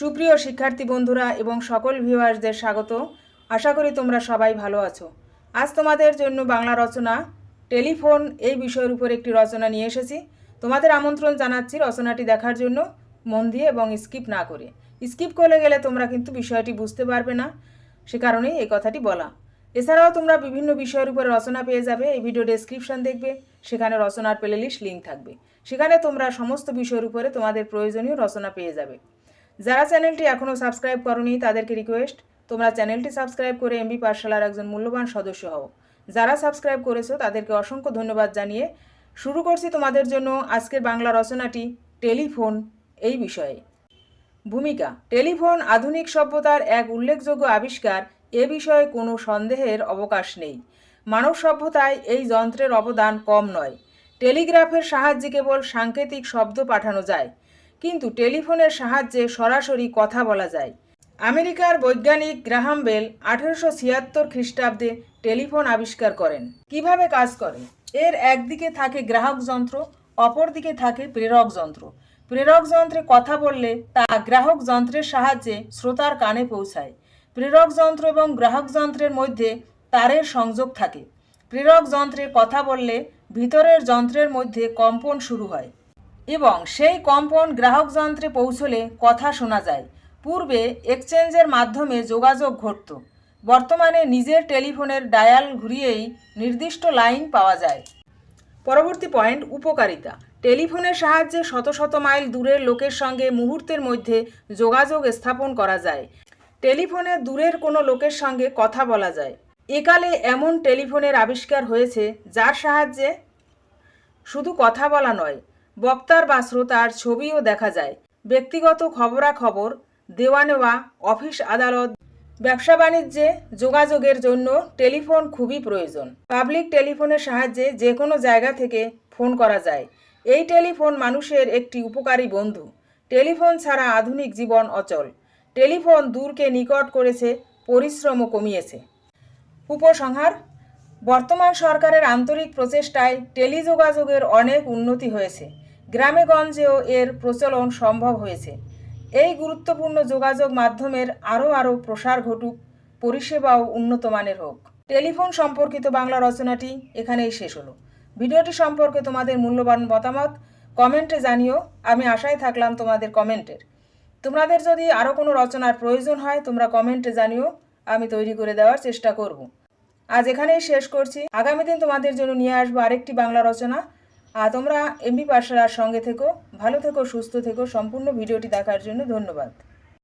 সুপ্রিয় শিক্ষার্থী বন্ধুরা এবং সকল ভিউয়ার্সদের স্বাগত। আশা করি তোমরা সবাই ভালো আছো। আজ তোমাদের জন্য বাংলা রচনা, টেলিফোন এই বিষয়ের উপর একটি রচনা নিয়ে এসেছি। তোমাদের আমন্ত্রণ জানাচ্ছি রচনাটি দেখার জন্য। মন দিয়ে এবং স্কিপ না করে। স্কিপ করে গেলে তোমরা কিন্তু বিষয়টি বুঝতে পারবে না। সে কারণেই এই কথাটি বলা। এছাড়াও তোমরা বিভিন্ন বিষয়ের উপরে রচনা পেয়ে যাবে। এই ভিডিও ডেসক্রিপশন দেখবে। সেখানে রচনার প্লেলিস্ট লিঙ্ক থাকবে। সেখানে তোমরা সমস্ত বিষয়ের উপরে তোমাদের প্রয়োজনীয় রচনা পেয়ে যাবে। যারা চ্যানেলটি এখনও সাবস্ক্রাইব করনি, তাদেরকে রিকোয়েস্ট তোমরা চ্যানেলটি সাবস্ক্রাইব করে এমবি পাঠশালার একজন মূল্যবান সদস্য হও। যারা সাবস্ক্রাইব করেছ, তাদেরকে অসংখ্য ধন্যবাদ জানিয়ে শুরু করছি তোমাদের জন্য আজকের বাংলা রচনাটি, টেলিফোন এই বিষয়ে। ভূমিকা, টেলিফোন আধুনিক সভ্যতার এক উল্লেখযোগ্য আবিষ্কার, এ বিষয়ে কোনো সন্দেহের অবকাশ নেই। মানব সভ্যতায় এই যন্ত্রের অবদান কম নয়। টেলিগ্রাফের সাহায্যে কেবল সাংকেতিক শব্দ পাঠানো যায়। কিন্তু টেলিফোনের সাহায্যে সরাসরি কথা বলা যায়। আমেরিকার বৈজ্ঞানিক গ্রাহাম বেল আঠেরোশো ছিয়াত্তর খ্রিস্টাব্দে টেলিফোন আবিষ্কার করেন। কীভাবে কাজ করে? এর একদিকে থাকে গ্রাহক যন্ত্র, অপরদিকে থাকে প্রেরক যন্ত্র। প্রেরক যন্ত্রে কথা বললে তা গ্রাহক যন্ত্রের সাহায্যে শ্রোতার কানে পৌঁছায়। প্রেরক যন্ত্র এবং গ্রাহক যন্ত্রের মধ্যে তারের সংযোগ থাকে। প্রেরক যন্ত্রে কথা বললে ভিতরের যন্ত্রের মধ্যে কম্পন শুরু হয়। এবং সেই কম্পন গ্রাহক যন্ত্রে পৌঁছলে কথা শোনা যায়। পূর্বে এক্সচেঞ্জের মাধ্যমে যোগাযোগ ঘটত। বর্তমানে নিজের টেলিফোনের ডায়াল ঘুরিয়েই নির্দিষ্ট লাইন পাওয়া যায়। পরবর্তী পয়েন্ট, উপকারিতা। টেলিফোনের সাহায্যে শত শত মাইল দূরের লোকের সঙ্গে মুহূর্তের মধ্যে যোগাযোগ স্থাপন করা যায়। টেলিফোনে দূরের কোনো লোকের সঙ্গে কথা বলা যায়। একালে এমন টেলিফোনের আবিষ্কার হয়েছে যার সাহায্যে শুধু কথা বলা নয় বক্তার বা শ্রোতার ছবিও দেখা যায়। ব্যক্তিগত খবরাখবর দেওয়া নেওয়া অফিস আদালত, ব্যবসা বাণিজ্যে যোগাযোগের জন্য টেলিফোন খুবই প্রয়োজন। পাবলিক টেলিফোনের সাহায্যে যে কোনো জায়গা থেকে ফোন করা যায়। এই টেলিফোন মানুষের একটি উপকারী বন্ধু। টেলিফোন ছাড়া আধুনিক জীবন অচল। টেলিফোন দূরকে নিকট করেছে, পরিশ্রমও কমিয়েছে। উপসংহার, বর্তমান সরকারের আন্তরিক প্রচেষ্টায় টেলিযোগাযোগের অনেক উন্নতি হয়েছে। গ্রামে গঞ্জেও এর প্রচলন সম্ভব হয়েছে। এই গুরুত্বপূর্ণ যোগাযোগ মাধ্যমের আরও আরও প্রসার ঘটুক, পরিষেবাও উন্নত মানের হোক। টেলিফোন সম্পর্কিত বাংলা রচনাটি এখানেই শেষ হলো। ভিডিওটি সম্পর্কে তোমাদের মূল্যবান মতামত কমেন্টে জানিও, আমি আশায় থাকলাম তোমাদের কমেন্টের। তোমাদের যদি আরও কোনো রচনার প্রয়োজন হয়, তোমরা কমেন্টে জানিও, আমি তৈরি করে দেওয়ার চেষ্টা করব। আজ এখানেই শেষ করছি। আগামী দিন তোমাদের জন্য নিয়ে আসব আরেকটি বাংলা রচনা। আর তোমরা এমবি পাঠশালার সঙ্গে থেকো, ভালো থেকো, সুস্থ থেকো, সম্পূর্ণ ভিডিওটি দেখার জন্য ধন্যবাদ।